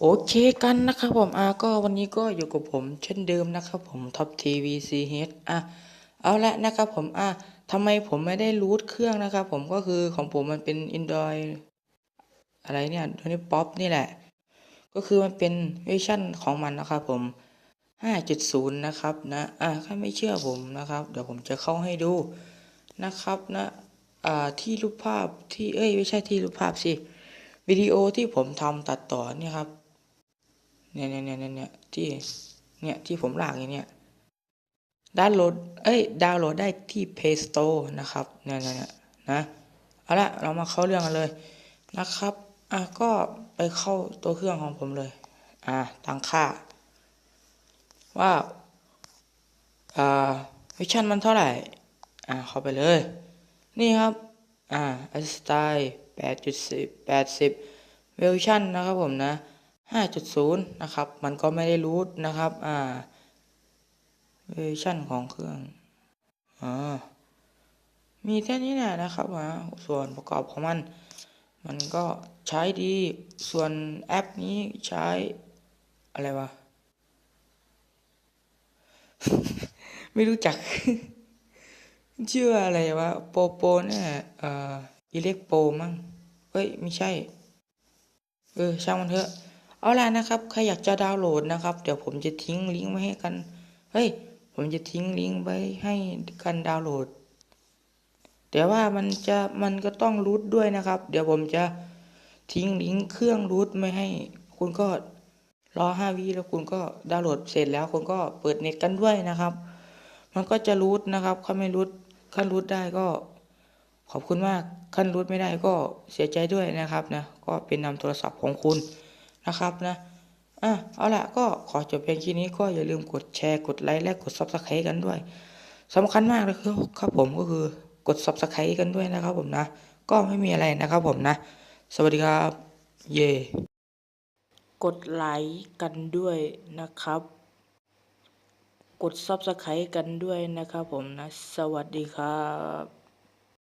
โอเคกันนะครับผมอะก็วันนี้ก็อยู่กับผมเช่นเดิมนะครับผมท็อปทีวีซีเฮดอะเอาละนะครับผมอะทำไมผมไม่ได้รูทเครื่องนะครับผมก็คือของผมมันเป็น Android อะไรเนี่ยตัวนี้ป๊อปนี่แหละ ก็คือมันเป็นเวอร์ชันของมันนะครับผม 5.0 นะครับนะอะถ้าไม่เชื่อผมนะครับ เดี๋ยวผมจะเข้าให้ดูนะครับนะอ่าที่รูปภาพที่เอ้ยไม่ใช่ที่รูปภาพสิวิดีโอที่ผมทำตัดต่อเนี่ยครับ เนี่ยเนี่ยเนี่ยเนี่ยที่เนี่ยที่ผมลากอย่างเนี้ยดาวน์โหลด เอ้ย ดาวน์โหลดได้ที่ Play Store นะครับเนี่ยเนี่ยนะเอาละเรามาเข้าเรื่องกันเลยนะครับอะก็ไปเข้าตัวเครื่องของผมเลย อะตั้งค่า ว่าอ่าวิชั่นมันเท่าไหร่ อะเข้าไปเลย นี่ครับ อ่าสไตล์แปดจุดสิบแปดสิบเวอร์ชันนะครับผมนะ ห้าจุดศูนย์นะครับ มันก็ไม่ได้รูทนะครับ อ่าเวอร์ชันของเครื่องอ่ามีแค่นี้แหละนะครับอ่าส่วนประกอบของมัน มันก็ใช้ดี ส่วนแอปนี้ใช้อะไรวะ ไม่รู้จัก ชื่ออะไรวะ โปโปเนี่ยเอ่ออิเล็กโปมั้งเอ้ย ไม่ใช่ เออ ช่างมันเถอะ เอาล่ะนะครับใครอยากจะดาวน์โหลดนะครับ เดี๋ยวผมจะทิ้งลิงก์ไว้ให้กัน เฮ้ย ผมจะทิ้งลิงก์ไว้ให้กันดาวน์โหลด แต่ว่ามันจะมันก็ต้องรูทด้วยนะครับ เดี๋ยวผมจะทิ้งลิงก์เครื่องรูทไม่ให้ คุณก็รอห้าวิแล้วคุณก็ดาวน์โหลดเสร็จแล้วคุณก็เปิดเน็ตกันด้วยนะครับ มันก็จะรูทนะครับถ้าไม่รูทขั้นรูทได้ก็ ขอบคุณมากขั้นรูทไม่ได้ก็เสียใจด้วยนะครับนะก็เป็นนำโทรศัพท์ของคุณ นะครับนะอะเอาละก็ขอจบเพียงแค่นี้ก็อย่าลืมกดแชร์กดไลค์และกด Subscribe กันด้วยสำคัญมากเลยคือครับผมก็คือกด Subscribe กันด้วยนะครับผมนะ ก็ไม่มีอะไรนะครับผมนะ สวัสดีครับ เย่กดไลค์กันด้วยนะครับ กด Subscribe กันด้วยนะครับผมนะ สวัสดีครับ